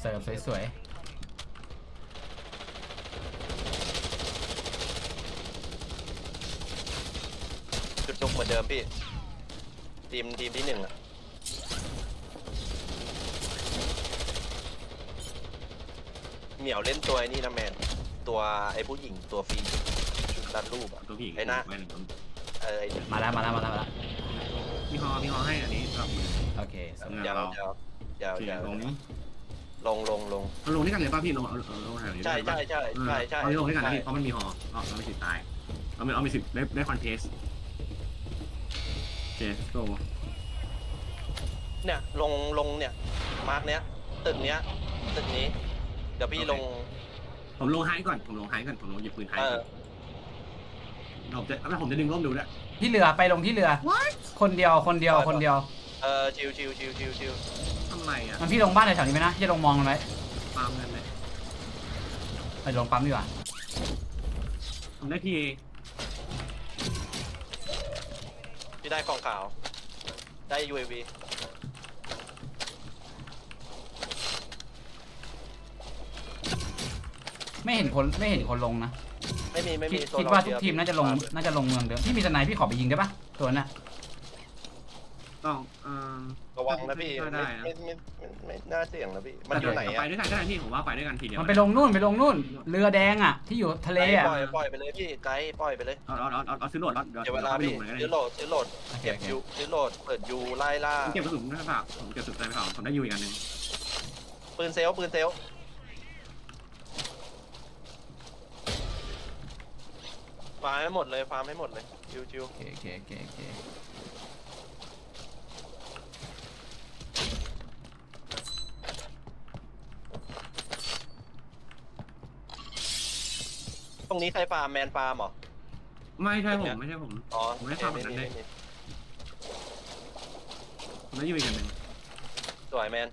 เสิร์ฟสวยจุดจุกเหมือนเดิมพี่ ทีมทีมที่หนึ่งอะเหมียวเล่นตัวไอ้นี่นะแมน ตัวไอ้ผู้หญิงตัวฟรีชุดดันรูปอะ ตัวพี่ไอ้นะไม่หนึ่งเออไอ้ๆมาแล้วมาแล้วมาแล้วมาแล้วมีฮอมีฮอให้อันนี้ครับ โอเคสวยยาวยาวยาวโอเคยาวลง ลงลงลง เอาลงด้วยกันเลยป่ะพี่ลงเอาเอาลงแถวนี้ใช่ได้ใช่ปะใช่ใช่ใช่เอาลงด้วยกันนะใช่พี่เพราะมันมีฮอเอาเราไม่สิทธิ์ตายเอาไม่เอามีสิทธิ์ได้ได้คอนเทสโอเค let's go เนี่ยลงลงเนี่ยมาร์กเนี้ยตึกเนี้ยตึกนี้ เดี๋ยวพี่ลง ผมลงไฮก่อนผมลงไฮก่อนผมลงหยิบปืนไฮเอก่ออนผมจะแล้วผมจะดึงร่มดูด้วย ที่เรือไปลงที่เรือ คนเดียวคนเดียวคนเดียว เออชิวชิวชิวชิวชิว ทำไมอะมันพี่ลงบ้านแถวๆนี้ไหมนะพี่จะลงมองมันไหมปาล์มเงินเลยไปลงปั๊มดีกว่าผมได้พีพี่ได้กล่องขาว ได้ UAV ไม่เห็นคนไม่เห็นคนลงนะไม่มี ไม่คิมีดตัวคิดรอว่าเชีทุกยร์ทีมน่าจะลงน่าจะลงเมืองเดิมพี่มีสไนด์พี่ขอไปยิงได้ปะตัวนั้นน่ะ ต้องเอ่อ ระวังนะพี่ได้ไม่นะไม่ไม่ไม่ไม่น่าเสี่ยงนะพี่ มันอยู่ไหนไปอะด้วยกันก็ได้พี่ผมว่าไปด้วยกันทีเดียวมันไปลงนู่นไปลงนู่น เรือแดงอะ ที่อยู่ทะเลอะ ปล่อยปล่อยไปเลยพี่ไกด์ปล่อยไปเลยเอาเอาเอาเอาเอาซื้อโหลดแล้วเดี๋ยวเดี๋ยวเวเราลาไปพี่ดูเหมือนกันซื้อโหลดซื้อโหลดโอเคเก็บโอเคยูซื้อโหลดเปิดยูไล่ล่าเก็บกระสุนนะครับผมเก็บกระสุนใส่ไปก่อนผมได้ยูอีกอันหนึงปืนเซลลปืนเซลลฟาร์มให้หมดเลยฟาร์มให้หมดเลยชิวชิวโอเคโอเคโอเคโอเค ตรงนี้ใครฟาร์มแมนฟาร์มเหรอ ไม่ใช่ผมไม่ใช่ผม อ๋อผมไม่ฟาร์มเหมือนกันเลย ผมได้ยูอีกอันหนึงสวยแมน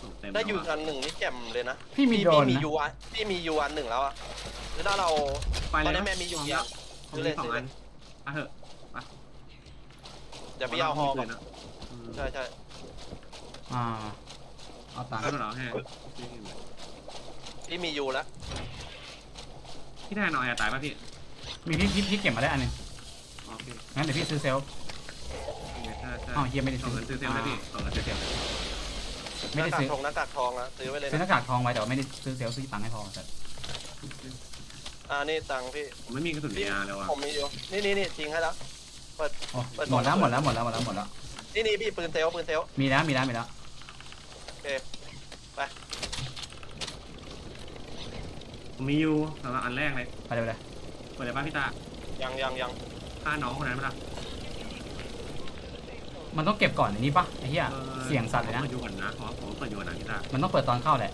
ผมเต็มได้แล้วยูอะอันหนึ่งนี่แจ่มเลยนะพี่มีโดรนพี่มีนะยูอันพี่มียูอันหนึ่งแล้วอะคือถ้าเรา ไปตอนเลยนี้แมนมียูผมเดียวผมมีสองอันอะเหอะเดี๋ยวพี่เอาฮอก่อนนะอืมใช่ใช่อ่าเอาตังค์ก็เราให้พี่มียูแล้ว พี่แทนหน่อยอะตายป่ะพี่มีพี่พี่พี่เก็บมาได้อันหนึงโอเคงั้นเดี๋ยวพี่ซื้อเซลล์ใช่ใช่อ้าวเฮียไม่ได้ส่งซื้อเงินซื้อเซลล์ได้พี่ส่งเงินซื้อเซลล์หไม่น้าได้กากซื้อทองหน้ากากทองอะซื้อไว้เลยซื้อหนะน้ากากทองไว้แต่ว่าไม่ได้ซื้อเซลล์ซื้อตังค์ให้พอแต่อ่านี่ตังค์พี่ผมไม่มีกระสุนยาแล้วอะผมมีอยู่นี่นี่นี่ทิ้งให้แล้ว โอ้หมดแล้วหมดแล้วหมดแล้วหมดแล้วหมดแล้ว นี่นี่พี่ปืนเซลลปืนเซลลมีแล้วมีแล้วมีแล้ว ผมมียูสำหรับอันแรกเลยไปเลยไปเลยเปิดเลยป่ะพี่ตายังยังยังฆ่าน้องคนนั้นมาละมันต้องเก็บก่อนอย่างนี้ปะไอ้เหี้ยเสี่ยงสัตว์เลยนะเปิดยูก่อนนะเพราะผมเปิดยูก่อนนะพี่ตามันต้องเปิดตอนเข้าแหละ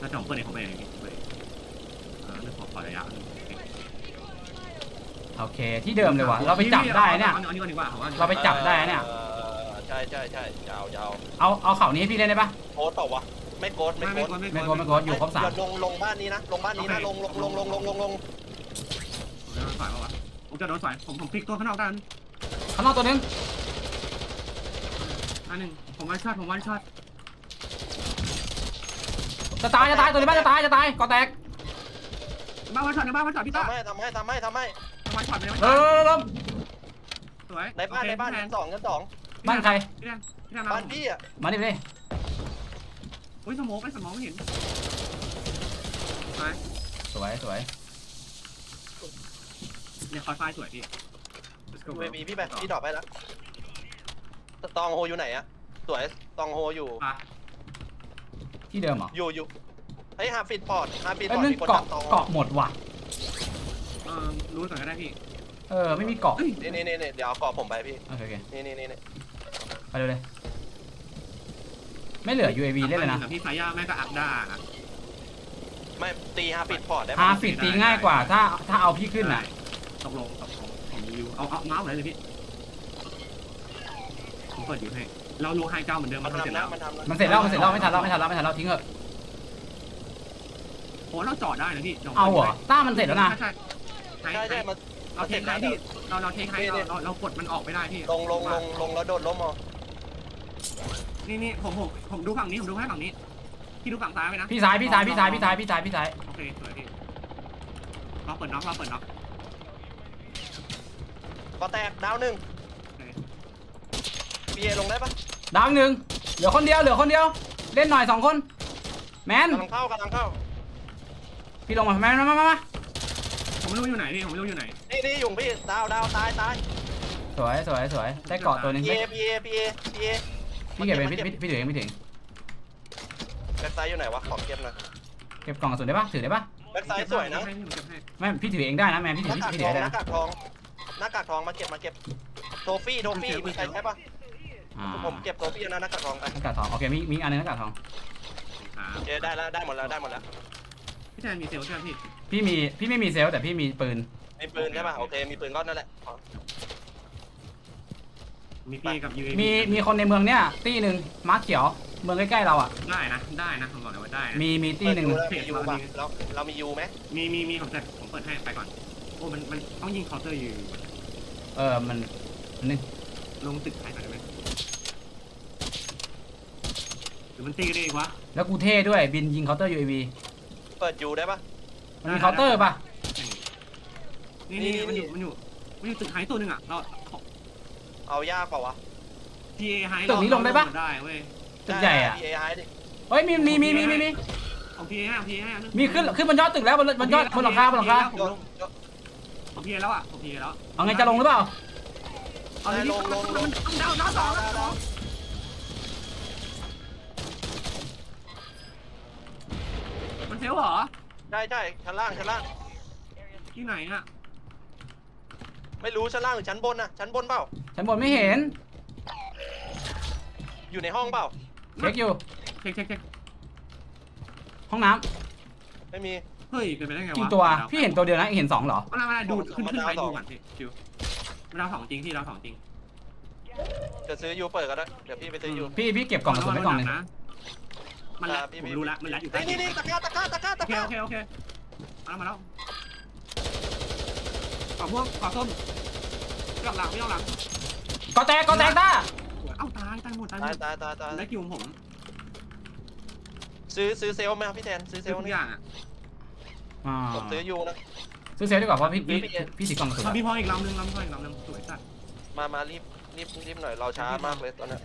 ถ้าจะผมเปิดเองผมเปิดเองเปิดเองอ่าเรื่องขอขอระยะโอเค ที่เดิมเลยว่ะ เราไปจับได้เนี่ยเอาอันนี้ก่อนดีกว่าผมว่าเราไปจับได้เนี่ยออใช่ใช่ใช่ยาวยาวเอา เอาเข่านี้ให้พี่เล่นได้ปะโกดเปล่าวะ ไม่โกดไม่ไม่โกไม่ดไม่ไม่โกนไม่โกนอยู่ครบสามเดี๋ยวลงลงบ้านนี้นะลงบ้านนี้นะลงลงลงลงลงลงลงโดนสายป่าวะผมจะโดนสายผมผมพลิกตัวข้างนอกได้ข้างนอกตัวนึงอันหนึ่งผมวันช็อตผมวันช็อตจะตายจะตายตัวนี้บ้านจะตายจะตายก่อแตกบ้าวันช็อตในบ้านวันช็อตพี่ตาทำให้ทำให้ทำให้ทำให้วันช็อตในวันเอช็อตอเริ่มสวยในบ้านในบ้านแทชั้นสองชั้นสองบ้านใครพี่แทนพี่แทนบ้านพี่อะมาดิไป ดิอุ้ยสมองไม่สมองไม่เห็นสวยสวยเนี่ยคอยไฟสวยพี่ Let's go เวบีพี่ไปพี่ดรอปไปแล้วตองโฮอยู่ไหนอะสวยตองโฮอยู่อะที่เดิมเหรออยู่อยู่เฮ้ยฮาฟิดพอร์ตฮาฟิดพไอ้อร์ตนึงมีคนเกาะทำตองเกาะหมดว่ะ เออรู้ก่อนก็ได้พี่เออไม่มีเกาะเอ้ยนี่นี่นี่เดี๋ยวเอาเกาะผมไปพี่โอเคโอเคนี่นี่นี่นี่ไปเลยเลย ไม่เหลือ UAV เล่นเลยนะกับพี่สายยาแม่ก็อักด้าไม่ตีฮาฟิดพอร์ตได้ไหมฮาฟิตตีง่ายกว่า ถ้าถ้าเอาพี่ขึ้นน่ะ ตกลงตกลงผมรีวิวเอาเอาเมาส์ไหนเลยพี่ผมเปิดอยู่ให้เราลงไฮเก้าเหมือนเดิมมัมันนทำเสร็จทำนะแล้วมันทำนะมันเสร็จแล้วมันเสร็จแล้วไม่ทันแล้วไม่ทันแล้วไม่ทันแล้วทิ้งเถอะโอ้เราจอดได้นะพี่เอาเหรอต้ามันเสร็จแล้วนะใช่ใช่ใช่ใช่มัน เราเทคไฮพี่เราเราเทคไฮเราเราเรากดมันออกไม่ได้พี่ลงลงลงลงแล้วโดดล้มเอา นี่นี่ผมผมผมดูฝั่งนี้ผมดูให้ฝั่งนี้พี่ดูฝั่งซ้ายไปนะพี่ซ้ายพี่ซ้ายพี่ซ้ายพี่ซ้ายพี่ซ้ายพี่ซ้ายโอเคสวยพี่เราเปิดน็อกเราเปิดน็อกก็แตกดาวหนึ่งโอเคพีเอลงได้ปะดาวหนึ่งเหลือคนเดียวเหลือคนเดียว เล่นหน่อยสองคน แมนกำลังเข้ากำลังเข้าพี่ลงมาแมนมามามามาผมไม่รู้อยู่ไหนพี่ผมไม่รู้อยู่ไหนนี่นี่อยู่พี่ดาวดาวตายตายสวยสวยสวยได้เกาะตัวหนึงพีได้เอพีเอพีเอพีเอ พี่เก็บไปพี่พี่พี่ถือเองพี่ถือเองแบ็คไซด์อยู่ไหนวะ ขอเก็บหน่อยเก็บกล่องกระสุนได้ปะถือได้ปะแบ็คไซด์สวยนะเก็บให้ผมเก็บให้ไม่พี่ถือเองได้นะแมนพี่หถือน้ากากพี่ทถือองได้หนะน้ากากทองหน้ากากทองมาเก็บมาเก็บโทฟี่โทฟี่มีใครใช้ปะอ่าผมเก็บโทฟี่นะหน้ากากทองไปหน้ากากทองโอเคมีมีอันนึงหน้ากากทองครับโอเคได้แล้วได้หมดแล้วได้หมดแล้วพี่แทนมีเซลล์ใช่ไหมพี่พี่มีพี่ไม่มีเซลล์แต่พี่มีปืนมีปืนใช่ปะโอเคมีปืนก้อนนั่นแหละอ๋อ มีพี่กับ UAV มีมีคนในเมืองเนี้ยตีหนึ่งมาร์คเขียวเมืองใกล้ๆเราอะได้นะได้นะผมบอกเลยว่าได้นะมีมีตีหนึ่งเปิดดูแล้วมียูปะแล้วเรามียูไหมมีมีมีผมเสร็จผมเปิดให้ไปก่อนโอ้มันมันต้องยิงเคาน์เตอร์อยู่เออมันอันนึงลงตึกใครก่อนได้ไหมหรือมันตีกันเองวะแล้วกูเท่ด้วยบินยิงเคาน์เตอร์ UAV เปิดยูได้ปะมันมีเคาน์เตอร์ป่ะนี่นี่มันอยู่มันอยู่มันอยู่ตึกไฮตัวหนึ่งอะเรา เอายากเปล่าวะ พีเอไฮตึกนี้ลงได้ปะ ได้เว้ยตึกใหญ่อะพีเอไฮดิเฮ้ยมีมีมีมีมีมีเอาพีเอให้เอาพีเอให้มีขึ้นขึ้นบนยอดตึกแล้วบนบนยอดบนหลังคาบนหลังคาผมลงเอาพีเอแล้วอะเอาพีเอแล้วเอาไงจะลงหรือเปล่าเอาเลยลงลงลงดาวดาวสองดาวสองมันเซลเหรอ ได้ได้ชั้นล่างชั้นล่างที่ไหนอะ ไม่รู้ชั้นล่างหรือชั้นบนนะชั้นบนเปล่า ฉันบนไม่เห็น อยู่ในห้องเปล่า เช็คอยู่ เช็คเช็คเช็คห้องน้ไม่มี เฮ้ยเป็นไปได้ไงำวะกี่ตัว พี่เห็นตัวเดียวนะเห็นสองเหรอ มามาดูขึ้นขึ้นไปดูก่อนพี่ชิวดาวสองจริงที่ดาวสองจริงจะซื้อยูเปิดก็ได้ เดี๋ยวพี่ไปซื้อยูพี่พี่เก็บกล่องกระสุนไว้กล่องหนึงนะมันละผมรู้ละมันละอยู่ใต้นี่นี่นี่ตะกร้าตะกร้าตะกร้าโอตะเคกร้าโอเคโอเคมาแล้วมาแล้ว ขอพวกขอส้มพี่ออกหลังพี่ออกหลังก็แตกก็แตกต้าเอ้าตายตายหมดตายหมตายดตายตายตายได้คิวของผมซื้อซื้อเซลไหมครับพี่แทนซื้อเซซื้ลอทุกนี่อย่างอะอ่าผมซื้อยูนะ ซื้อเซลล์ดีกว่าเพราะพี่พี่พี่ถือกล่องกระสุนขออะพี่พออีกลำนึงลำพออีกลำนึงสวยสัตว์มามารีบรีบรีบหน่อยเราช้ามากเลยตอนนี้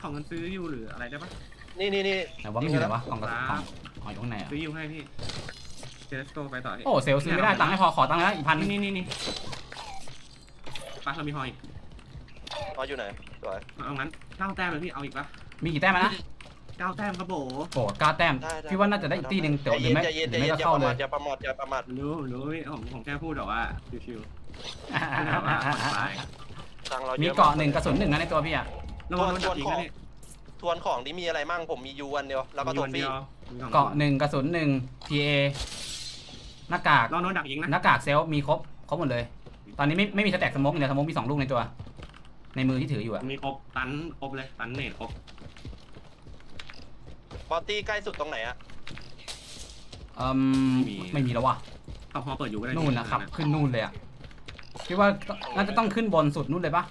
ของเงินซื้ออยู่หรืออะไรได้ปะนี่นี่นี่แต่ว่าไม่มีเลยวะกล่องกระสุนกล่องอ๋ออยู่ข้างในอะซื้ออยู่ให้พี่ เจสโตไปต่อพี่โอ้เซลล์ซื้อไม่ได้ตังค์ไม่พอขอตังค์แล้วอีกพันนึนี่งนี่นี่นี่ปะเรามีพออีกอ๋ออยู่ไหนสวยเอางั้นเก้าแต้มเลยพี่เอาอีกปะมีกี่แต้มอะนะเก้าแต้มครับโบโอ้เก้าแต้มได้ได้พี่ว่าน่าจะได้อีกตีหนึ่งแต่หรือไม่ใจเย็นหใจรือไม่เย็นก็อย่าเข้าประเลมายทอย่าประมาทอย่าประมาทรู้รู้พี่ผมผมแค่พูดแต่ว่าชิวๆตังเรามีเยอะเกาะหนึ่งกระสุนหนึ่งนะในตัวพี่อะระวังโดนจับยิงนะพี่ทวนของที่มีอะไรมั่งผมมียูอันเดียวแล้วก็โทฟี่เกาะหนึ่งกระสุนหนึ่ง PA หน้ากากลองโดนดักยิงนะหน้ากากเซลล์มีครบครบหมดเลย ตอนนี้ไม่ไม่มีสแต็กสโมกเดียวสโมกมีสองลูกในตัว ในมือที่ถืออยู่อะมีครบตันครบเลยตันเนตครบบอตตี้ใกล้สุดตรงไหนอะอืมไม่มีแล้ววะเขาพอเปิดอยู่ก็ได้นู่นนะครับ ขึ้นนู่นเลยอะพี่ว่าน่าจะต้องขึ้นบนสุดนู่นเลยปะ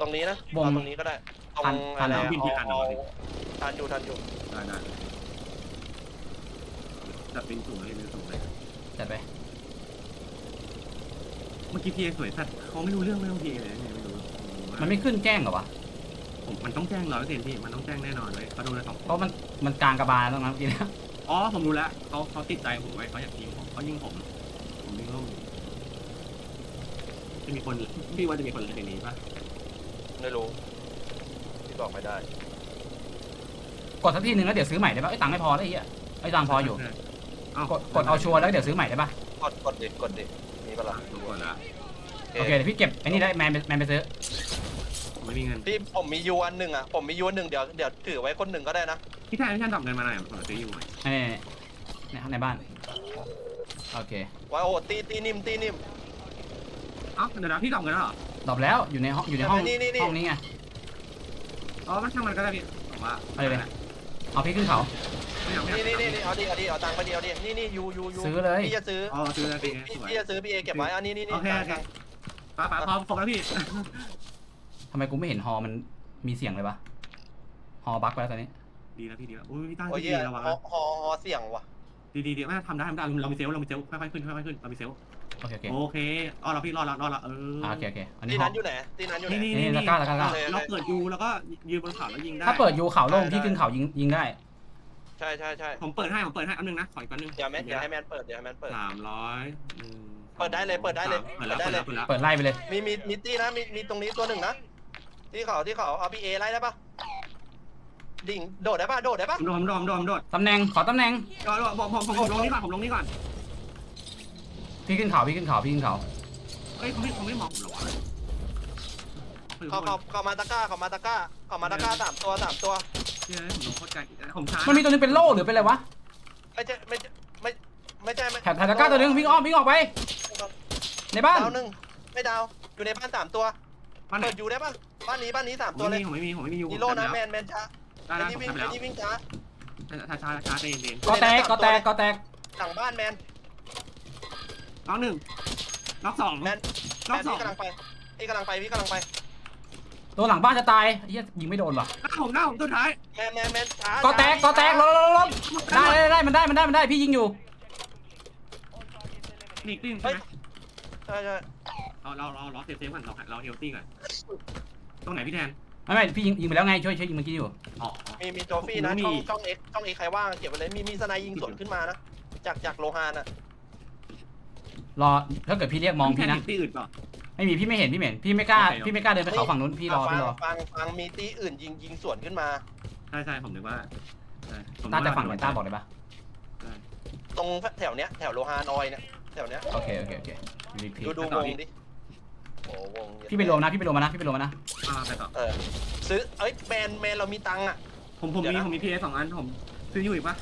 ตรงนี้นะวงเอาตรงนี้ก็ได้ตรงทันทัอะนไรเหรออะเอาเอาทันอยู่ทันอยู่ได้ได้ จับเป็นสูงเลยเป็นสูงเลยจัดไปเมื่อกี้พีเอสวยสัตว์เขาไม่รู้เรื่องเรื่องพีเอเลยไม่รู้มันไม่ขึ้นแจ้งเหรอวะผมมันต้องแจ้งร้อยเปอร์เซ็นต์พี่มันต้องแจ้งแน่นอนเลยเขาโดนเลยสองเพราะมันมันกลางกระบาลตรงนั้นเมื่อกี้นะอ๋อผมรู้แล้วเขาเขาติดใจผมไว้เขาอยากยิงผมเขายิงผมผมยิงเขาจะมีคนพี่ว่าจะมีคนในนี้ปะไม่รู้ที่บอกไม่ได้ กดสักทีหนึ่งแล้วเดี๋ยวซื้อใหม่ได้ปะไอ้ยตังค์ไม่พอแล้วไอ้เหี้ยไอ้ตังค์พออยู่เอ้ากดกดเอาชัวร์แล้วเดี๋ยวซื้อใหม่ได้ปะกดกดดิกดดิมีปะล่ะกดละโอเคเดี๋ยวพี่เก็บไอ้นี่ได้แมนไปแมนไปซื้อผมไม่มีเงินพี่ผมมียูอันหนึ่งอะผมมียูอันหนึ่งเดี๋ยวเดี๋ยวถือไว้คนหนึ่งก็ได้นะพี่ชายพี่ชายดรอปเงินมาหน่อยผมจะซื้ออยู่ใหม่นี่ในในบ้านโอเคว่าโอ้ตีตีนิ่มตีนิ่มเอ้าเดี๋ยวนะพี่ดรอปเงินแล้วเหรอดรอปแล้วอยู่ในห้องอยู่ในห้องนี่นี่นี่ห้องนี้ไงอ๋อมันช่างมันก็ได้พี่ผมว่าเอาเลยเอาพี่ขึ้นเขา ไม่เอาไม่เอานี่นี่นี่เอาดิเอาดิเอาตังค์ไปเดียวดินี่นี่ยูยูยูซื้อเลย พี่จะซื้ออ๋อซื้อเลยพี่พี่สวยพี่จะซื้อพี่เอเก็บไว้อันนี้นี่นี่โอเคโอเคป้าป้าพร้อมครบแล้วพี่ทำไมกูไม่เห็นฮอมันมีเสียงเลยวะฮอบั๊กไปแล้วตอนนี้ ดีแล้วพี่ดีแล้วอุ้ยพี่ตั้งโอ้ยดีเหี้ยระวังฮอนะฮอฮอเสี่ยงว่ะดีดีดีไม่ทำได้ทำได้เรามีเซลล์เรามีเซลล์ค่อยๆขึ้นค่อยๆขึ้นเรามีเซลล์โอเคโอเคโอเครอดแล้วพี่รอดแล้วรอดแล้วเอออ่าโอเคโอเคอันนี้ที่ฮอ นั้นอยู่ไหนที่นั้นอยู่ไหน นี่นี่นี่ตะนี่กร้าตะกร้าตะกร้าโอเคเราเปิดยูแล้วก็ยืนบนเขาแล้วยิงได้ถ้าเปิดยูเขาโล่งได้พี่ขึ้นเขายิงยิงได้ ใช่ใช่ใช่ผมเปิดให้ผมเปิดให้อันนึงนะขออีกอันนึงเดี๋ยวแมนเดี๋ยวให้แมนเปิดเดี๋ยวให้แมนเปิด สามร้อยเปิดได้เลยเปิดได้เลยเปิดแล้วเปิเปิดดได้แล้วเลยเปิดแล้วเปิดไล่ไปเลย มีมีมีตี้นะมีมีตรงนี้ตัวหนึ่งนะที่เขาที่เขาเอาพีเอไล่ได้ปะดิ่งโดดได้ปะโดดได้ปะผมโดนผมโดนผมโดนผมโดนตำแหน่ง ขอตำแหน่งรอรอบอกผมผมผมลงนี่ก่อนผมลงนี่ก่อนพี่ขึ้นเขาพี่ขึ้นเขาพี่ขึ้นเขาเอ้ยเขาไม่เขาไม่มองผมหรอวะ เขาเขาเขามาตะกร้าเขามาตะกร้าเขามาตะกร้าสามตัวสามตัวเฮ้ยผมลงโคตรไกลผมช้ามันมีตัวนึงเป็นโล่หรือเป็นอะไรวะไม่ใช่ไม่ใช่ไม่ไม่ใช่ไม่แถบแถบตะกร้าตัวนึงวิ่งอ้อมวิ่งออกไป ในบ้าน ดาวหนึ่งไม่ดาวอยู่ในบ้านสามตัวบ้านไหนเปิดอยู่ได้ปะบ้านนี้บ้านนี้สามผมตัวเลไม่ยมีผมไม่มีผมไม่มียูฮีโร่นะแมนแมนช้าได้ไอ้ได้นี่ผมวิ่งทำไปไอ้แล้วนี่วิ่งช้าช้าช้าช้าใจเย็นก็แตกก็แตกก็แตกหลังบ้านแมนน้องหนึ่งน้องสองแมนน้แมองนสองพี่กำลังไปพี่กำลังไปพี่กำลังไป ตัวหลังบ้านจะตายเฮียยิงไม่โดนว่ะหน้าผมหน้าผมตัวท้ายแมนแมนแมนช้าก็แตกก็แตกลบลบลบได้ได้ได้มันได้มันได้มันได้พี่ยิงอยู่นี่ติ้งใช่ไหมใช่ใช่เราเราเราเราเซฟเซฟก่อนเราเราเฮลตี้ก่อนตรงไหนพี่แทนไม่ไม่พี่ยิงยิงไปแล้วไงช่วยช่วยยิงเมื่อกี้อยู่อ๋อมีมีโจฟี่นะโอ้โหมีช่องช่องเอ็กช่องเอ็กใครว่างเก็บไว้เลยมีมีสไนยิงสวนขึ้นมานะจากจากโลฮานอะรอถ้าเกิดพี่เรียกมองพี่นะที่อื่นก่อน ไม่มีพี่ไม่เห็นพี่ไม่เห็นพี่ไม่กล้าโอเค พี่ไม่กล้าเดินไปเขาฝั่งนู้นพี่รอฟัพี่งรอฟังฟังมีตีอื่นยิงยิงสวนขึ้นมา ใช่ใช่ผมนึกว่าใช่ผมต้าจะฝั่งไหนต้าบอกเลยปะตรงแถวเนี้ยแถวโลฮานอยเนี่ยแถวเนี้ยโอเคโอเคโอเครีพีดูดูวงดิโอ้วงพี่ไปรวมนะพี่ไปรวมมานะพี่ไปรวมมานะอ่าไปต่อเออซื้อเอ้ยแมนแมนเรามีตังค์อะ ผมผมเดี๋ยวมีนะ ผมมีพีเอสองอันผมซื้ออยู่อีกปะ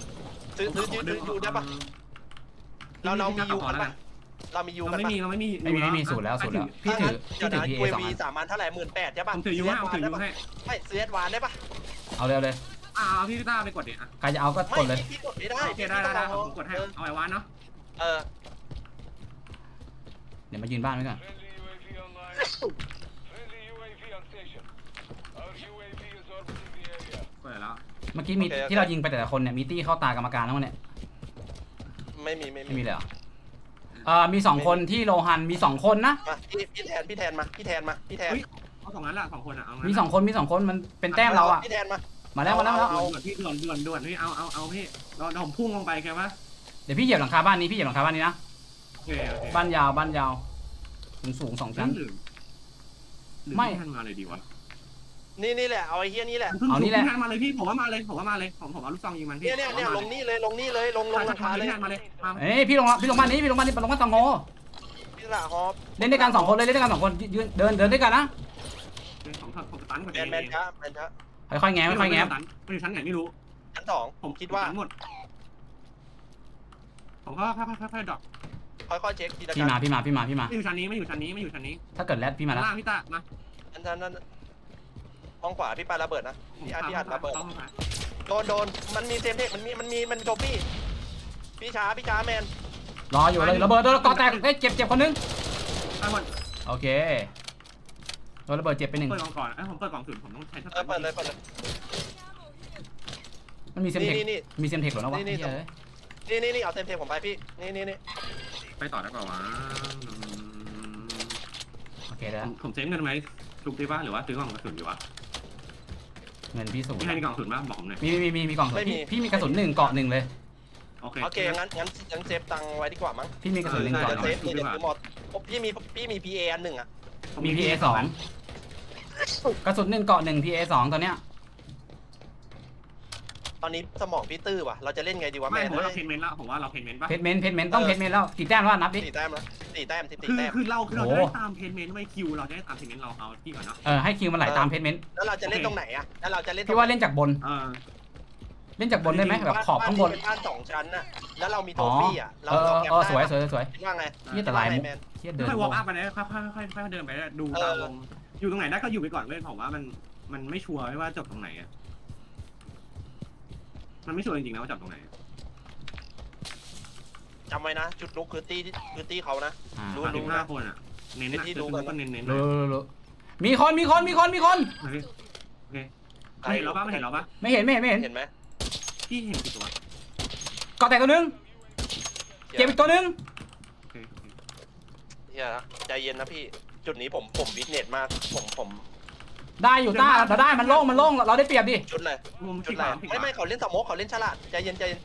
ซื้อซื้อซื้อซื้ออยู่ได้ปะเราเรามียูกันปะ เรามียูเรากันไม่ปะมีเราไม่มีไม่มีไม่มีสูตรแล้วสูตรแล้วพี่ถือพี่ถือพีเอคุยสองวีอันสามพันเท่าไหร่หมื่นแปดใช่ปะผมถือยูให้ผมถือยูให้ไม่ซื้อแอดวานได้ปะเอาเร็วเลยอ่าพี่ต้าไปกดดิอะใครจะเอาก็ไม่กดเลย พี่กดไม่ได้โอเคได้ได้ได้ผมกดให้เอาไว้วานเนาะเออเดี๋ยวมายืนบ้านไว้ก่อน Friendly UAV online. Friendly UAV on station. Our UAV is orbiting the area. กดแล้วเมื่อกี้มีที่เรายิงไปแต่ละคนเนี่ยมีตี้เข้าตากรรมการแล้วเนี่ยไม่มีไม่ไม่มีมีเลยเหรอ เอ่อมีสองคนที่โลหันมีสองคนนะมาพี่พี่แทนพี่แทนมาพี่แทนมาพี่แทนเอาสองนั้นละสองคนอะเอามีมีสองคนมีสองคนมันเป็นแต้มเราอะพี่แทนมา มาแล้วมาแล้วมาแล้วเอา ด่วนพี่ด่วนด่วนด่วนพี่เอาเอาเอาพี่เราเราผมพุ่งลงไปแค่ว่าเดี๋ยวพี่เหยียบหลังคาบ้านนี้พี่เหยียบหลังคาบ้านนี้นะโอเคโอเคบ้านยาวบ้านยาวสูงสูงสองชั้น หรือหรือไม่ พี่แทนมาเลยดีวะ นี่นี่แหละเอาไอ้เฮียนี่แหละเอานี่แหละ พี่แทนมาเลยพี่ผมว่ามาเลยผมว่ามาเลยผมผมเอาลูกซองยิงมันพี่เนี่ยเนี่ยเนี่ยลงนี่เลยลงนี่เลยลงลงหลังคาเลยพี่แทนมาเลยมาเอ้ยพี่ลงละพี่ลงบ้านนี้พี่ลงบ้านนี้ลงบ้านตังโงพี่สาฮอปเล่นด้วยกันสองคนเลยเล่นด้วยกันสองคนยืนเดินเดินด้วยกันนะผมผมตันกว่าแมนแมนช้าแมนช้าค่อยๆแง้มค่อยๆแง้มไม่อยู่ชั้นไหนไม่รู้ชั้นสองผมคิดว่าหมดผมก็ค่อยๆค่อยๆดรอปค่อยๆเช็คทีละพี่กัมานพี่มาพี่มาพี่มาไม่อยู่ชั้นนี้ไม่อยู่ชั้นนี้ไม่อยู่ชั้นนี้ ถ้าเกิดแรดพี่มาแล้วล่างพี่ตามาชั้นชั้นนั้น ห้องขวาพี่ปาระเบิดนะผมพี่อัดพี่อัดระเบิด ต้องมาโดนโดนมันมีเซมเทคมันมีมันมีมันโจฟี่พี่ช้าพี่ช้าแมนรออยู่เลยระเบิดโดนกอแตกเอ้ยเจ็บเจ็บคนนึงตายหมดโอเคโดนระเบิดเจ็บไปหนึ่งเปิดกล่องก่อนไอ้ผมเปิดกล่องสุดผมต้องใช้เออเปิดเลยเปิดเลย มันมีเซมนี่เทคนี่นี่มีเซมเทคเหรอนะวะนี่นี่ เหี้ยเอ้ยนี่นี่นี่เอาเซมเทคผมไปพี่นี่นี่นี่ไปต่อได้เปล่าวะโอเคแล้วผมเซฟเงินไหมถูกดีป่ะหรือว่าซื้อกล่องกระสุนอยู่วะ เงินพี่สูงพี่ให้มีกล่องกระสุนป่ะบอกผมหน่อยมีมีมีมีกล่องพี่พี่มีกระสุนหนึ่งเกาะหนึ่งเลย โอเคโอเคงั้นงั้นงั้นเซฟตังค์ไว้ดีกว่ามั้งพี่มีกระสุนหนึ่งเดี๋เกาะยวหนึ่เซงฟนี่เดี๋ยวซื้อหมดพี่มีพี่มี PA อันหนึ่งอะ มีพีเอสองกระสุนหนึ่งเกาะหนึ่งพีเอสองตอนเนี้ย ตอนนี้สมองพี่ตื้อว่ะ เราจะเล่นไงดีวะไม่แมนผมว่าเราเพนเมนต์แล้วผมว่าเราเพนเมนต์ป่ะเพจเมนต์เพจเมนต์ต้องเพจเมนต์แล้วกี่แต้มแล้วนับดิ สี่แต้มแล้วสี่แต้มสิบสี่คือแต้ม คือเราคือเราโอ้จะได้ตามเพนเมนต์ไว้คิวเราจะได้ตามเพนเมนต์เราเอาที่ก่อนเนาะเออให้คิวมันไหลตามเพจเมนต์แล้วเราจะเล่นตรงไหนอะแล้วเราจะเล่นพี่ว่าเล่นจากบนเออเล่นจากบนได้ไหมแบบขอบข้างบนเป็นบ้านสองชั้นน่ะ แล้วเรามีโทอ๋อฟี่อะเราเออเราแคปเออสวยได้สวยสวยคิดว่าไงเฮียแต่ลายมุกแมนเฮียเดินค่อยวอล์กอัพไปเลยค่อยๆค่อยๆค่อยๆเดินไปดูตามวงอยู่ตรงไหนได้ก็อยู่ไปก่อนเว้ยผมว่ามันมันไม่ชัวร์ว่าจบตรงไหนอะ มันไม่ชัวร์จริงๆนะว่าจบตรงไหนจำไว้นะ จุดลุกคือตีคือตีเขานะ อ่ารู้ สามสิบห้าคนอะ เน้นนะที่คือรู้กันก็เน้นเน้นรู้รู้รู้มีคนมีคนมีคนมีคนโอเคเห็นเราปะไม่เห็นเราปะไม่เห็นไม่เห็นไม่เห็นเห็นไหมพี่เห็นกี่ตัวก่อแตกตัวนึงเจ็บอีกตัวนึงโอเคโอเคเฮียใจเย็นนะพี่ จุดนี้ผมผมวิทเนตมาก ผมผม ได้อยู่ต้าเราได้มันโล่งมันโล่งเราได้เปรียบดิชุดเลยมุมจุผิดดไหหนวังผิดหไม่วังไม่เขาเล่นสโมกเขาเล่นฉลาดใจเย็นใจเย็น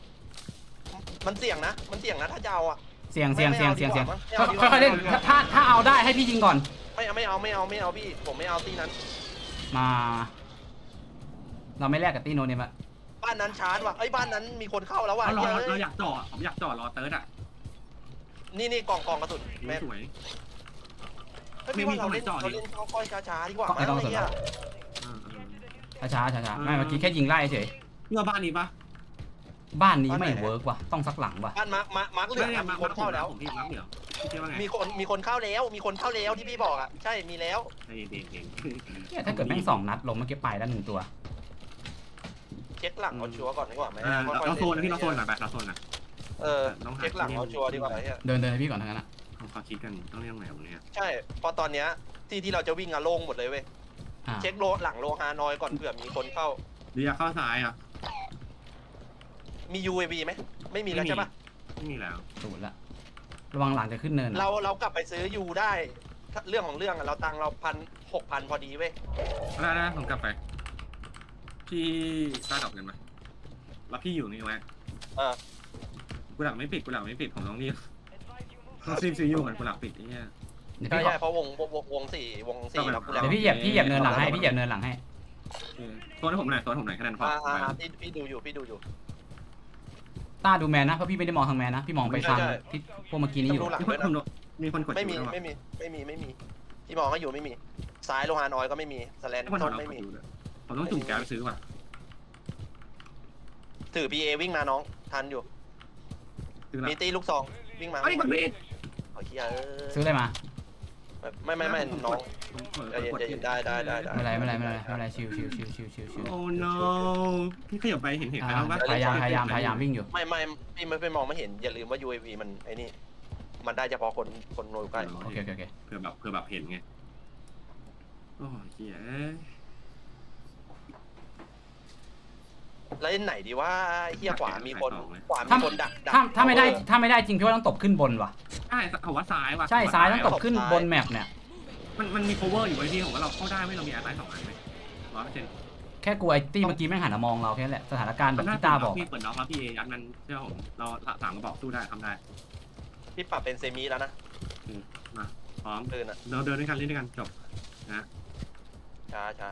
มันเสี่ยงนะ มันเสี่ยงนะถ้าจะเอาอะเสียงเสียงเสียงเสียงเสียงไม่เอาดีกว่าค่อยๆเล่นถ้าถ้าถ้าเอาได้ให้พี่ยิงก่อน ไม่เอาไม่เอาไม่เอาไม่เอาพี่ ผมไม่เอาตีนั้น มา เราไม่แลกกับตีโนเนี่ยมะบ้านนั้นชาร์จว่ะไอ้ยบ้านนั้นมีคนเข้าแล้วว่ะเรารอเฮ้ยเราอยากจ่อผมอยากจ่อรอเติร์ดอะนี่นี่กล่องกล่องกระสุนแม่สวยเฮ้ย พี่ว่าเราเล่นไม่มีคนมาจอดเราเล่นค่อยๆช้าๆดีกว่าไม่ต้องสนเนี่ยอ่าช้าช้าช้าๆไม่เมื่อกี้แค่ยิงไล่เฉยๆเมื่อบ้านนี้ปะบ้านนี้ไม่เวิร์กว่ะต้องสักหลังว่ะบ้านมาร์คมาร์คมาร์คเหลืองไม่อะมามีคนเข้าแล้วผมพี่มาเหลืองพี่คิดว่าไงมีคนมีคนเข้าแล้ว มีคนเข้าแล้วที่พี่บอกอะใช่มีแล้วใจเย็นๆเย็นเนี่ยถ้าเกิดแม่งสองนัดลงเมื่อกี้ไปแล้วหนึ่งตัวเช็คหลังเอาชัวร์ก่อนดีกว่าไหมอ่าค่อยๆเราโซนนะล่พี่เราโซนหน่อยไปเราโซนหน่อยเออต้องหาเช็คหลังเอาชัวร์ดีกว่าไอ้เหี้ยเดินเดินให้พี่ก่อนทั้งนั้นอะ ผมขอคิดกันต้องเรียกไหนวันนี้ใช่เพอตอนเนี้ยที่ที่เราจะวิ่งอะโล่งหมดเลยเว้ย อ่าเช็คโลหลังโลฮานอยก่อนเผื่อมีคนเข้า หรืออยากเข้าซ้ายอะมี UAV ไหม ไม่มีแล้วใช่ปะไม่มีแล้วสูตรละ ระวังหลังจะขึ้นเนินอะเราเรากลับไปซื้อยูได้ถ้าเรื่องของเรื่องอะเราตังค์เราพันหกพันพอดีเว้ย ได้ได้ผมกลับไป พี่กล้าดอกเงินไหมแล้วพี่อยู่นี่ไว้เออ กูหลักไม่ปิดกูหลักไม่ปิดผมต้องรีบ ต้องรีบซื้ออยู่เหมือนกูหลักปิดไอ้เนี่ยเดี๋ยวใช่พี่ขอใช่เพราะวงวงวงวงสี่วงสี่ต้องไปเรากูแล้วเดี๋ยวพี่เหยียบพี่เหยียบเนินหลังให้พี่เหยียบเนินหลังให้ เออโซนให้ผมหน่อยโซนให้ผมหน่อยแค่นั้นพออ่าอ่าอ่าพี่พี่ดูอยู่พี่ดูอยู่ต้าดูแมนนะเพราะพี่ไม่ได้มองทางแมนนะพี่มองไปทางใช่ที่พวกเมื่อกี้นี้อยู่ต้องดูหลังมีคนผมมีคนกดไม่มีอยู่ด้วยวะไม่มีไม่มีไม่มีที่มองก็อยู่ไม่มีซ้ายโลฮานอยก็ไม่มีสแลนให้คนถส้อดมเอาไม่กดมีอยู่ด้วยผมต้องจุ่มแก๊สไปซื้อว่ะถือ PA วิ่งมาน้องทันอยู่ ซื้อละมีตีลูกซองวิ่งมาไอ้กดผิด เอาเฮียเออซื้ออะไรมา ไม่ไม่ไม่น้องผมเปิดใจเย็นกดใจเย็นได้ได้ได้ได้ไม่เป็นไรไม่เป็นไรไม่เป็นไรไม่เป็นไรชิวชิวชิวชิวชิวชิวโอ้ no พี่ขยับไปเห็นเห็นใครอ่าบ้างปะพยายามพยายามพยายามวิ่งอยู่ ไม่ไม่พี่ไม่ไปมองไม่เห็นอย่าลืมว่า UAV มันไอ้นี่มันได้เฉพาะคนคนโนอยู่ใกล้โอเคโอเคโอเคเผื่อแบบเผื่อแบบเห็นไงโอ้ยเหี้ย แล้วไหนดีว่าเฮียขวามีคนขวามีถ้าคนดักดักถ้าถ้าไม่ได้ถ้าไม่ได้จริงพี่ว่าต้องตบขึ้นบนว่ะ ใช่ผมว่าซ้ายว่ะใช่ซ้ายต้องตบขึ้นบนแมปเนี่ย มันมันมี cover อยู่ไว้ที่ผมว่าเราเข้าได้ไหมเรามีแอร์ไลน์สองอันไหมร้อยเปอร์เซ็นต์แค่กลัวไอ้ตี้เมื่อกี้แม่งหันมามองเราแค่นั้นแหละสถานการณ์แบบที่ต้าบอกพี่เปิดน็อกแล้วพี่เอยัดมันเชื่อผมเราสามกระบอกสู้ได้ทำได้พี่ปรับเป็นเซมิแล้วนะพร้อมปืนอะเราเดินด้วยกันเล่นด้วยกันจบช้าช้า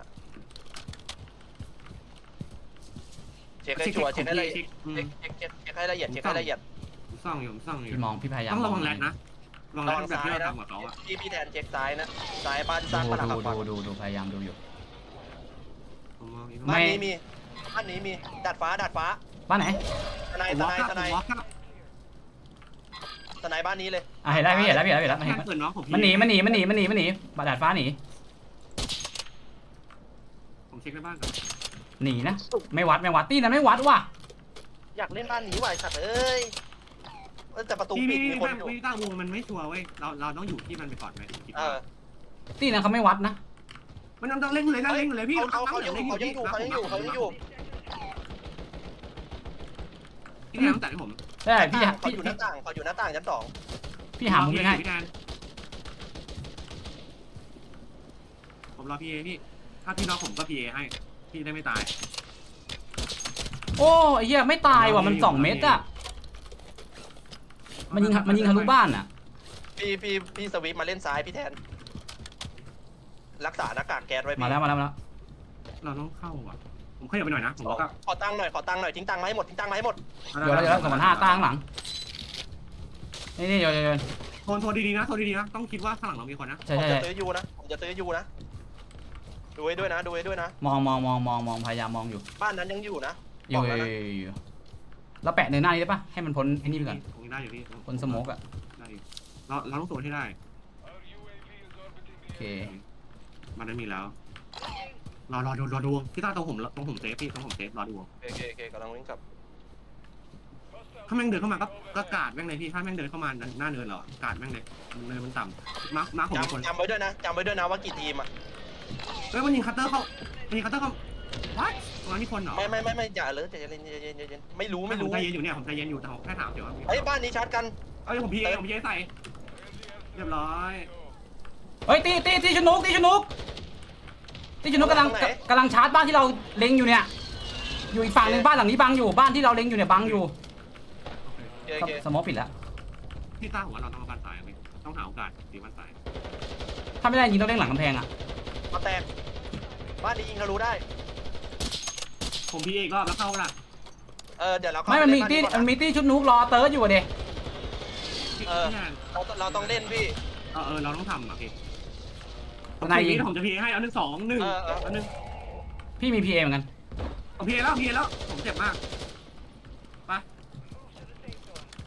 เช็คให้ชัวร์เช็คให้ละเอียดอืมเช็คเช็คเช็คให้ละเอียดเช็คให้ละเอียดผมส่องอยู่ผมส่องอยู่พี่มองพี่พยายามต้องระวังแรดนะระวังแรระดวังแบบซ้าที่ยเรานะทำกับเขาอะพี่พี่แทนเช็คซ้ายนะซ้ายบ้านสดูร้างปลักดูหักดูดูดูพยายามดูอยู่ ผมมองอีกไม่บ้านนี้มีบ้านนี้มีดัดฟ้าดัดฟ้าบ้านไหนทนายผมทวอล์นายกทนายผมวอล์กครับทนายบ้านนี้เลยอะเห็นแล้วพี่เห็นแล้วพี่เห็นแล้วพี่เห็นแล้วมันเห็นเปิดน็อกผมมันหนีมันหนีมันหนีมันหนีมันหนีบาดาดฟ้าหนีผมเช็คในบ้านก่อน หนีนะ ไม่วัดไม่วัดตี้นั้นไม่วัดว่ะอยากเล่นบ้านนี้ว่ะไอ้สัตว์เอ้ยเออแต่ประตูพี่ปิดพี่มีพี่คนอยู่พี่ตั้งวงมันไม่ชัวร์เว้ยเราเราต้องอยู่ที่มันไปก่อนไหมคิดเอว่าอตี้นั้นเขาไม่วัดนะมันต้องเล่นเลยนะเล่นเลยพี่เขาเขาเขายังอยู่เขายังอยู่เขายังอยู่เขายังอยู่พี่แอนต้องจัดให้ผมใช่พี่เขาพี่อยู่หน้าต่างเขาอยู่หน้าต่างชั้นสองพี่หามุมยังไงพี่แอนผมรอพี่เอพี่ถ้าพี่รอผมก็พี่เอให้ พี่ได้ไม่ตาย โอ้ไอ้เหี้ยไม่ตายว่ะมันสองเมตรอะมันยิงมันยิงทะลุบ้านอะพี่พี่พี่สวิปมาเล่นซ้ายพี่แทน รักษาหน้ากากแก๊สไว้พี่มาแล้วมาแล้วมาแล้วเราต้องเข้าอะ ผมขยับไปหน่อยนะ ผมก็ขอตังค์หน่อยขอตังค์หน่อยทิ้งตังค์มาให้หมดทิ้งตังค์มาให้หมดเดี๋ยวแล้วเดี๋ยวแล้วสองพันห้าตั้งหลังนี่นี่เดี๋ยวเดี๋ยวเดี๋ยวโทนโทนดีๆนะโทนดีๆนะ ต้องคิดว่าข้างหลังเรามีคนนะ ใช่ผมใช่จะใช่ซื้อยูนะผมจะซื้อยูนะ ดูไว้ด้วยนะดูไว้ด้วยนะ มองมองมองมองมองพยายามมองอยู่บ้านนั้นยังอยู่นะอยู่บอกแล้วนะอยู่อยู่เราแปะเนินหน้านี้ได้ปะให้มันพ้นไอ้นี่ไปก่อนผมยังได้อยู่พี่พ้นสโมกอะได้อยู่เราเราต้องโซนให้ได้ โอเคมันนั้นมีแล้ว รอรอดูรอดูพี่ตาตรงผมตรงผมเซฟพี่ตรงผมเซฟรอดูโอเคโอเคโอเคกำลังวิ่งกลับถ้าแม่งเดินเข้ามาก็ก็กาดแม่งเลยพี่ถ้าแม่งเดินเข้ามาหน้าเนินเราอะกาดแม่งเลยเนินมันต่ำมาร์คมาร์คผมเป็นคนจำจำไว้ด้วยนะจำไว้ด้วยนะว่ากี่ทีมอะ เฮ้ยมันยิงคัตเตอร์เข้ามันยิงคัตเตอร์เข้าวัดตรงนั้นมีคนเหรอไม่ไม่ไม่ไม่อย่าเลยใจเย็นใจเย็นใจเย็นไม่รู้ไม่ไม่รู้รู้ใจเย็นอยู่เนี่ยผมใจเย็นอยู่แต่ผมแค่ถามเดี๋ยวว่าไอ้ยบ้านนี้ชาร์จกัน เอ้ยผมพีเอผมพีเอใส่เรียบร้อยเฮ้ยตีตีตีชนุกตีชนุกตีชนุกกำลังกำลังชาร์จบ้านที่เราเล็งอยู่เนี่ย อยู่อีกฝั่งหนึ่งบ้านหลังนี้บังอยู่บ้านที่เราเล็งอยู่เนี่ยบังอยู่โอเคโอเคสมองปิดแล้วที่ต้าหัวเราต้องมาบ้านสายไหมต้องหาโอกาสตีบ้านสายถ้าไม่ได้ยิงต้องเล่นหลังกำแพงอะ มาแตก บ้านนี้ยิงทะลุได้ ผมพีเออีกรอบแล้วเข้าละเออเดี๋ยวเราเข้าไม่มันมีปตีเล่บ้ามันมีตีชุดนุกรอเติร์ดอยู่อะเดเออเราเราต้องเล่นพี่ เออเออเราต้องทำอะพี่นายยิงผมจะพีให้เอาหนึ่งสองหนึ่งเออเออ เอาหนึ่งพี่มีพีเอเหมือนกันผมพีแล้วพีแล้วผมเจ็บมากไป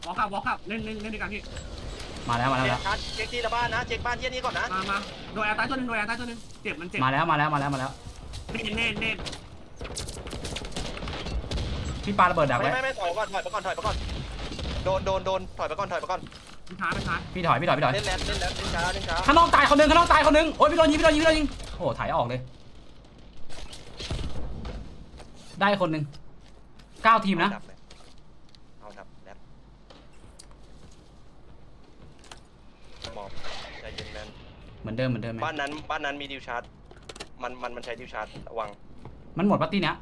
วอลคับวอลคับเล่นเล่นเล่นด้วยกันพี่มาแล้วมาแล้วเช็มาคชาร์จเช็คทีละบ้านนะ เช็คบ้านที่นี้ก่อนนะ มามา โดยแอร์ใต้ตัวหนึงโดยแอร์ใต้ตัวหนึงเจ็บมันเจ็บแล้วมาแล้วมาแล้วมาแล้วมาแล้ว เน่นเน่นเน่นพี่ปาระเบิดดักไม่ไว้ไม่ไม่ถอยไปก่อนถอยไปก่อนถอยไปก่อนโดนโดนโดนถอยไปก่อนถอยไปก่อนมันช้ามันช้าพี่ถอยพี่ถอยพี่ถอยเล่นแล้วเล่นแล้วเล่นช้าเล่นช้าข้างนอกตายคนหนึงข้างนอกตายคนหนึงโอ้ยพี่โดนยิงพี่โดนยิงพี่โดนยิงโอ้ถ่ายออกเลย ได้คนหนึ่งเก้าทีมนะเอาดับเลยเอาดับแล้วหมอบใจเย็นแมน เหมือนเดิมเหมือนเดิมไหมบ้านนั้นบ้านนั้นมีดิวชาร์จมันมันมันใช้ดิวชาร์จระวังมันหมดปาร์ตี้เนี้ย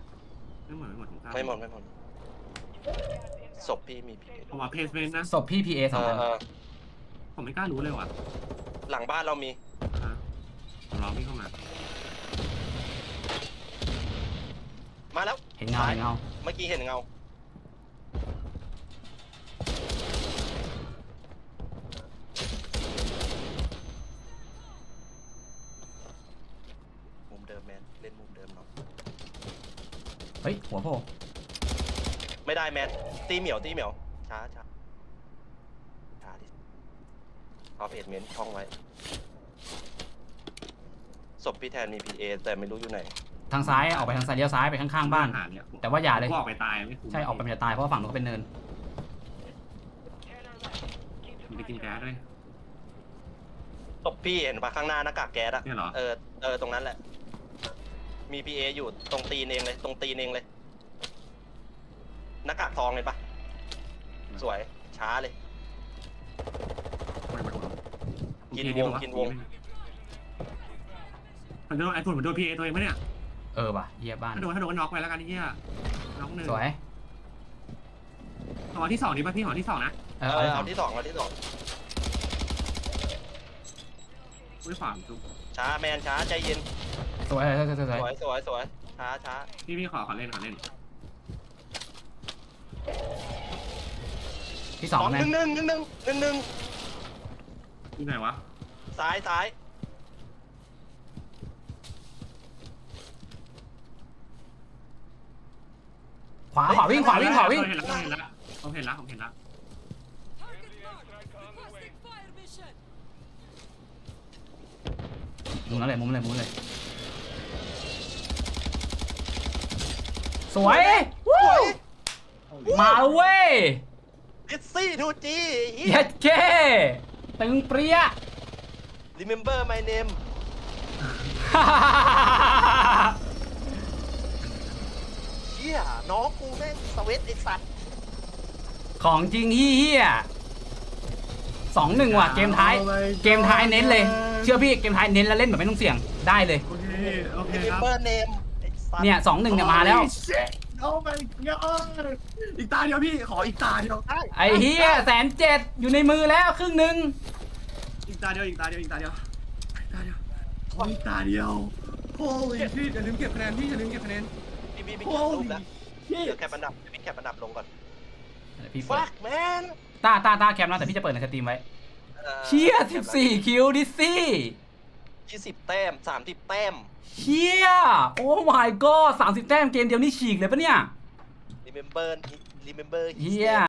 ไม่หมดไม่หมดผมกล้าไม่หมดไม่หมดศพพี่มีพี่ผมว่าเพสเวนนะ ศพพี่พีเอสเอองออันเออผมไม่กล้ารู้เลยว่ะหลังบ้านเรามีอ่าผมรอพี่เข้ามามาแล้วเห็นเงาเห็นเงาเมื่อกี้เห็นเงา ฮ้ยหัวโผล่ไม่ได้แมนตีเหมียวตีเหมียวช้าช้าช้าดิเอาเพจเมนต์ท่องไว้ศพพี่แทนมีพีเอแต่ไม่รู้อยู่ไหน ทางซ้ายออกไปทางซ้ายเลี้ยวซ้ายไปข้างๆบ้าน หาเนี่ยแต่ว่าอย่าเลยผมออกไปตายไม่คุ้มใช่ออกไปมันจะตายเพราะว่าฝั่งนู้นก็เป็นเนินผมไปกินแก๊สด้วย ศพพี่เห็นปะข้างหน้าหน้ากากแก๊สอะเนี่ยเหรอ เออเออตรงนั้นแหละ มีพีเออยู่ตรงตีนเองเลย ตรงตีนเองเลยหน้ากากทองเลยปะสวยช้าเลย กินวงกินวง มันโดนไอ้ฝุ่นมันโดนพีเอตัวเองปะเนี่ยเออว่ะเยียบ้าน ถ้าโดนถ้าโดนก็น็อกไปแล้วกันไอ้เหี้ยน็อกหนึ่งสวย หอที่สองนี่ป่ะพี่หอที่สองนะเอเอออเอาเอาที่ที่สองเอาที่สองอุ้ยขวาจุ๊บช้าแมนช้าใจเย็น สวยสวยสวยสวยสวยสวยสวยช้าช้าพี่พี่ขอขอเล่นขอเล่นที่สองหแมนึ่นงหนึ่งหนึ่งหนึ่งหนึ่งหนึ่งที่ไหนวะซ้ายซ้ายขวาขวาวิ่งขวาวิ่งขวาวิ่งเห็นแล้วเห็นแล้วผมเห็นแล้วผมเห็นแล้วมุมนั้นเลยมุมนั้นเลยมุมนั้นเลย สวยวู้มาแล้วเว้ยดิสซี่ทูจีเย็ดเก้ตึงเปรี้ยรีเมมเบอร์ my name เชี่ยน้องกูแม่งสวิตไอสัตว์ของจริงเฮียสองหนึ่งว่ะเกมท้าย เกมท้ายเน้นเลย เชื่อพี่เกมท้ายเน้นแล้วเล่นแบบไม่ต้องเสี่ยงได้เลย โอเค โอเครีเมคมรับเบอร์ เนมไอสัตว์เนี่ยสองหนึ่งเนี่ยมาแล้ว โอ้ my god อีกตาเดียวพี่ขออีกตาเดียวได้ไอ้เฮียแสนเจ็ดอยู่ในมือแล้วครึ่งหนึ่งอีกตาเดียวอีกตาเดียวอีกตาเดียวอีกตาเดียวขออีกตาเดียวโอ้ยพี่อย่าลืมเก็บคะแนนพี่อย่าลืมเก็บคะแนนพี่พี่พี่โอ้เก็บรูยปแล้วพี่เดี๋ยวแคปอันดับพี่แคปอันดับลงก่อนพี่เปิฟัดกแมนตาตาตาแคมนะแต่พี่จะเปิดในสตรีมไว้เชี่ยสิบสี่คิวดิซี่ ยี่สิบแต้มสามสิบแต้มเชี่ยโอ้ my god สามสิบแต้มเกมเดียวนี่ฉีกเลยปะเนี่ย remember remember his เฮีย name